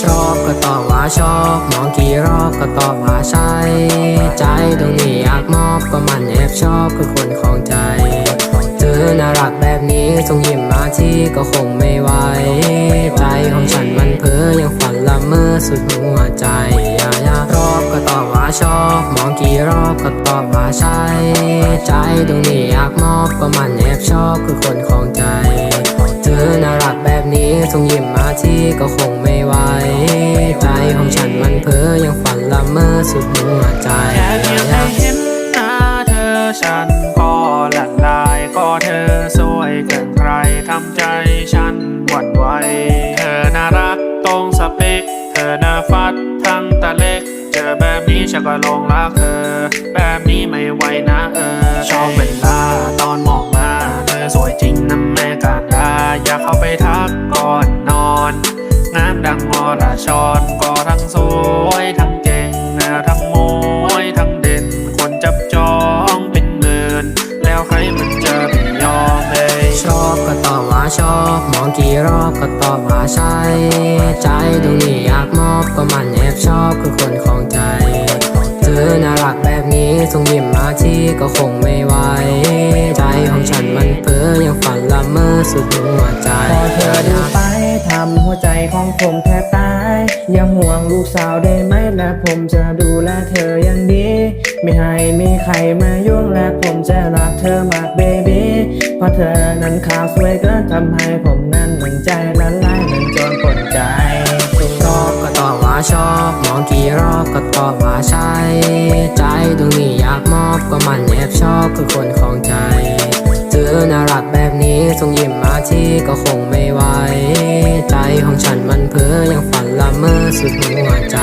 ชอบก็ตอบว่าชอบมองกี่รอบก็ตอบว่าใช่ ใจตรงนี้อยากมอบก็มันแอบชอบคือคนของใจ เธอน่ารักแบบนี้ส่งยิ้มมาที่ก็คงไม่ไหวใจของฉันมันเพ้อยังฝันละเมอสุดหัวใจยายารอบก็ตอบว่าชอบมองกี่รอบก็ตอบว่าใช่ ใจตรงนี้อยากมอบก็มันแอบชอบคือคนของใจ ก็คงไม่ไหวใจของฉันมันเพ้อยังฝันละเมอสุดหัวใจแค่เพียงได้เห็นหน้าเธอฉันก็หลั่นลายก็เธอสวยเกินใครทำใจฉันหวั่นไหวเธอน่ารักตรงสเปคเธอน่าฟัดทั้งตะเล็กเจอแบบนี้ฉันก็ลงรักเธอแบบนี้ไม่ไหวนะเออชอบเวลาตอนมองมาเธอสวยจริงนะแม่กาดาอยากเข้าไปทัก ก็ทั้งสวยทั้งเก่งทั้งมวยทั้งเด่น คนจับจองเป็นหมื่นแล้วใครมันจะไปยอมเลยชอบก็ตอบว่าชอบมองกี่รอบก็ตอบว่าใช่ ใจตรงนี้อยากมอบก็มันแอบชอบคือคนของใจ เธอน่ารักแบบนี้ส่งยิ้มมาที่ก็คงไม่ สุดหัวใจพอเธอดูไปทำหัวใจของผมแทบตาย อย่าห่วงลูกสาวได้ไหมและผมจะดูแลเธออย่างดี ไม่ให้มีใครมายุ่งและผมจะรักเธอมากเบบี้เพราะเธอนั้นขาวสวยเกินทำให้ผมนั้นหนึ่งใจละลายมันจนปนใจชอบก็ตอบว่าชอบ มองกี่รอบก็ตอบว่าใช่ ใจตรงนี้อยากมอบก็ ทีก็คงไม่ไหว ใจของฉันมันเพ้อยังฝันละเมอสุดหัวใจ